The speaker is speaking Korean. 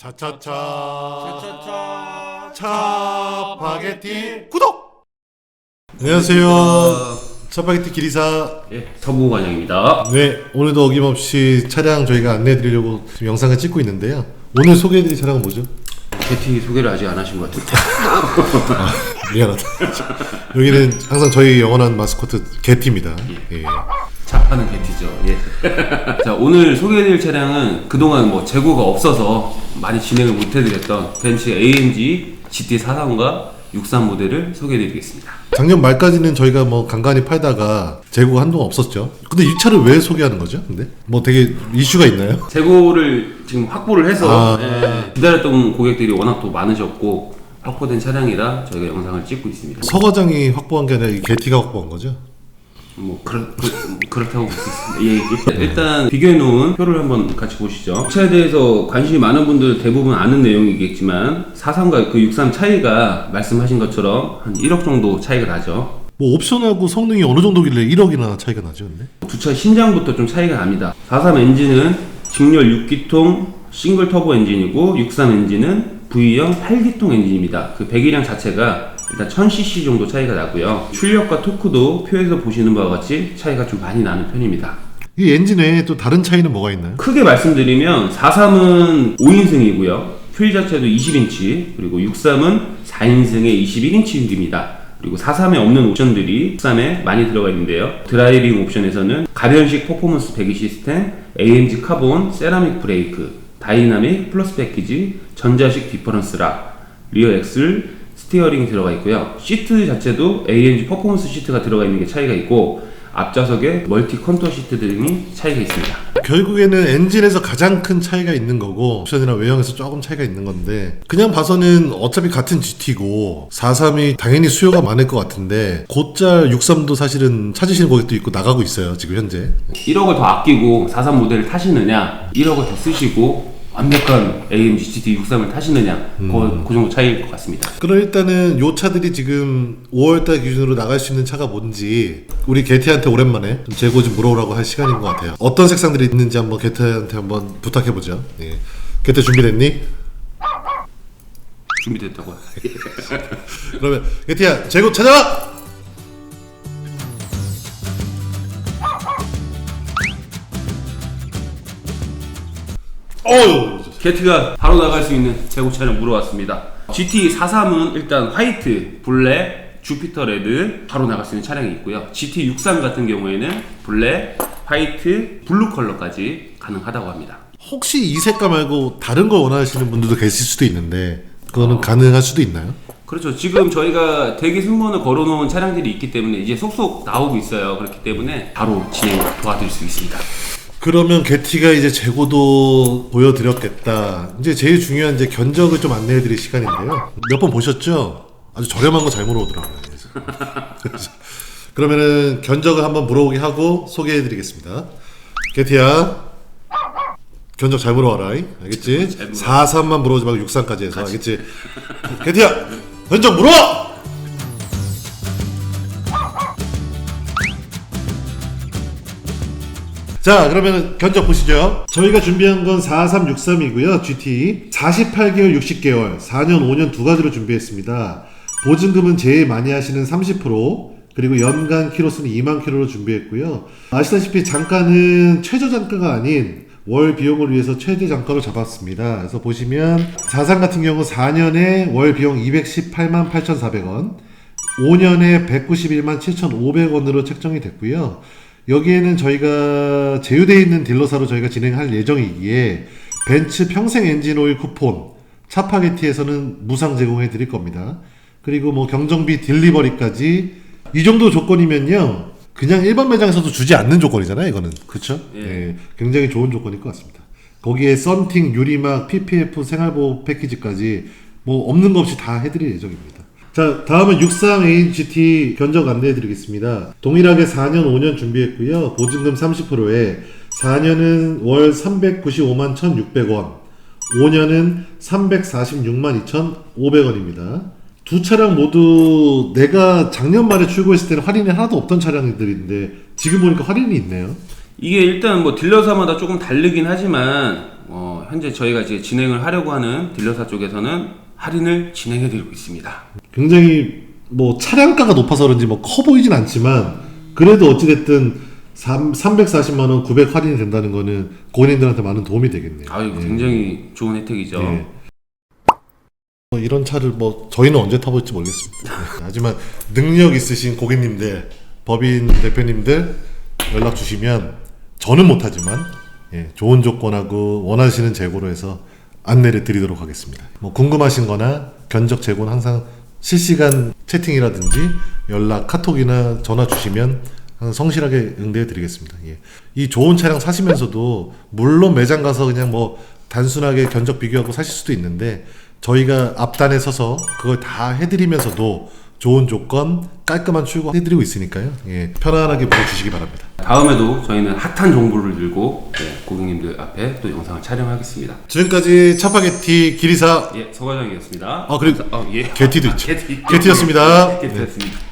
차차차 차차차 차파게티 구독 안녕하세요 차파게티 기리사 예, 서부 관장입니다. 네 오늘도 어김없이 차량 저희가 안내해드리려고 지금 영상을 찍고 있는데요 오늘 소개해드릴 차량은 뭐죠? 개티 소개를 아직 안 하신 것 같은데. 미안하다 여기는 항상 저희 영원한 마스코트 개티입니다 예. 자파는 개티죠. 예. 자, 오늘 소개해드릴 차량은 그동안 뭐 재고가 없어서 많이 진행을 못 해드렸던 벤츠 AMG GT43과 63 모델을 소개해드리겠습니다. 작년 말까지는 저희가 뭐 간간히 팔다가 재고가 한동안 없었죠 근데 이 차를 왜 소개하는 거죠? 근데 뭐 되게 이슈가 있나요? 재고를 지금 확보를 해서 아. 예, 기다렸던 고객들이 워낙 또 많으셨고 확보된 차량이라 저희가 영상을 찍고 있습니다. 서 과장이 확보한 게 아니라 이 개티가 확보한 거죠? 뭐 그렇 그, 렇다고 볼 수 있습니다. 예, 예. 일단 비교해 놓은 표를 한번 같이 보시죠. 차에 대해서 관심이 많은 분들 대부분 아는 내용이겠지만 43과 그 63 차이가 말씀하신 것처럼 한 1억 정도 차이가 나죠. 뭐 옵션하고 성능이 어느 정도길래 1억이나 차이가 나죠 근데? 두 차 신장부터 좀 차이가 납니다. 43 엔진은 직렬 6기통 싱글 터보 엔진이고 63 엔진은 V형 8기통 엔진입니다. 그 배기량 자체가 일단 1000cc 정도 차이가 나고요. 출력과 토크도 표에서 보시는 바와 같이 차이가 좀 많이 나는 편입니다. 이 엔진 외에 또 다른 차이는 뭐가 있나요? 크게 말씀드리면 43은 5인승이고요. 휠 자체도 20인치, 그리고 63은 4인승의 21인치 휠입니다. 그리고 43에 없는 옵션들이 63에 많이 들어가 있는데요. 드라이빙 옵션에서는 가변식 퍼포먼스 배기 시스템, AMG 카본, 세라믹 브레이크, 다이나믹 플러스 패키지, 전자식 디퍼런스 락, 리어 엑슬, 스티어링이 들어가 있고요. 시트 자체도 AMG 퍼포먼스 시트가 들어가 있는 게 차이가 있고 앞좌석에 멀티 컨투어 시트 등이 차이가 있습니다. 결국에는 엔진에서 가장 큰 차이가 있는 거고 옵션이나 외형에서 조금 차이가 있는 건데 그냥 봐서는 어차피 같은 GT고 43이 당연히 수요가 많을 것 같은데 곧잘 63도 사실은 찾으시는 고객도 있고 나가고 있어요 지금 현재 1억을 더 아끼고 43 모델을 타시느냐 1억을 더 쓰시고 완벽한 AMG GT 63을 타시느냐 그, 그 정도 차이일 것 같습니다 그럼 일단은 요 차들이 지금 5월달 기준으로 나갈 수 있는 차가 뭔지 우리 게티한테 오랜만에 좀 재고 좀 물어보라고 할 시간인 것 같아요 어떤 색상들이 있는지 한번 게티한테 한번 부탁해 보죠 예. 게티 준비됐니? 준비됐다고요 그러면 게티야 재고 찾아와! 어우 게티가 바로 나갈 수 있는 재고차를 물어왔습니다 GT 43은 일단 화이트, 블랙, 주피터 레드 바로 나갈 수 있는 차량이 있고요 GT 63 같은 경우에는 블랙, 화이트, 블루 컬러까지 가능하다고 합니다 혹시 이 색깔 말고 다른 걸 원하시는 분들도 계실 수도 있는데 그거는 가능할 수도 있나요? 그렇죠. 지금 저희가 대기 승무원을 걸어놓은 차량들이 있기 때문에 이제 속속 나오고 있어요. 그렇기 때문에 바로 진행 도와드릴 수 있습니다. 그러면 게티가 이제 재고도 보여드렸겠다. 이제 제일 중요한 이제 견적을 좀 안내해드릴 시간인데요. 몇 번 보셨죠? 아주 저렴한 거 잘 물어오더라고요. 그래서. 그러면은 견적을 한번 물어보게 하고 소개해드리겠습니다. 게티야, 견적 잘 물어와라. 이. 알겠지? 잘 물어. 4, 3만 물어오지 말고 6, 3까지 해서 알겠지? 게티야, 견적 물어 자 그러면 견적 보시죠. 저희가 준비한 건 4363이고요 GT 48개월 60개월 4년 5년 두 가지로 준비했습니다. 보증금은 제일 많이 하시는 30% 그리고 연간 키로수는 2만 키로로 준비했고요. 아시다시피 장가는 최저 장가가 아닌 월 비용을 위해서 최대 장가로 잡았습니다. 그래서 보시면 43 같은 경우 4년에 월 비용 218만 8,400원 5년에 191만 7,500원으로 책정이 됐고요. 여기에는 저희가 제휴되어 있는 딜러사로 저희가 진행할 예정이기에 벤츠 평생 엔진 오일 쿠폰 차파게티에서는 무상 제공해 드릴 겁니다. 그리고 뭐 경정비 딜리버리까지 이 정도 조건이면요. 그냥 일반 매장에서도 주지 않는 조건이잖아요, 이거는. 그렇죠? 예. 굉장히 좋은 조건일 것 같습니다. 거기에 썬팅, 유리막, PPF 생활보호 패키지까지 뭐 없는 거 없이 다 해드릴 예정입니다. 자, 다음은 63AGT 견적 안내해 드리겠습니다. 동일하게 4년, 5년 준비했고요. 보증금 30%에 4년은 월 395만 1,600원, 5년은 346만 2,500원입니다. 두 차량 모두 내가 작년 말에 출고했을 때는 할인이 하나도 없던 차량들인데 지금 보니까 할인이 있네요. 이게 일단 뭐 딜러사마다 조금 다르긴 하지만 어, 현재 저희가 이제 진행을 하려고 하는 딜러사 쪽에서는 할인을 진행해 드리고 있습니다. 굉장히 뭐 차량가가 높아서 그런지 뭐 커 보이진 않지만 그래도 어찌됐든 3, 340만 원 900 할인이 된다는 거는 고객님들한테 많은 도움이 되겠네요. 아유, 예. 굉장히 좋은 혜택이죠. 예. 뭐 이런 차를 뭐 저희는 언제 타볼지 모르겠습니다. 네. 하지만 능력 있으신 고객님들, 법인 대표님들 연락 주시면 저는 못하지만 예, 좋은 조건하고 원하시는 재고로 해서 안내를 드리도록 하겠습니다. 뭐 궁금하신 거나 견적 재고는 항상 실시간 채팅이라든지 연락 카톡이나 전화 주시면 성실하게 응대해 드리겠습니다. 예. 이 좋은 차량 사시면서도 물론 매장 가서 그냥 뭐 단순하게 견적 비교하고 사실 수도 있는데 저희가 앞단에 서서 그걸 다 해드리면서도 좋은 조건 깔끔한 출고 해드리고 있으니까요. 예, 편안하게 보여주시기 바랍니다. 다음에도 저희는 핫한 정보를 들고 네, 고객님들 앞에 또 영상을 촬영하겠습니다. 지금까지 차파게티 기리사 예, 서 과장이었습니다. 아, 그리고 아, 예. 게티도 있죠. 게티. 게티였습니다. 게티였습니다.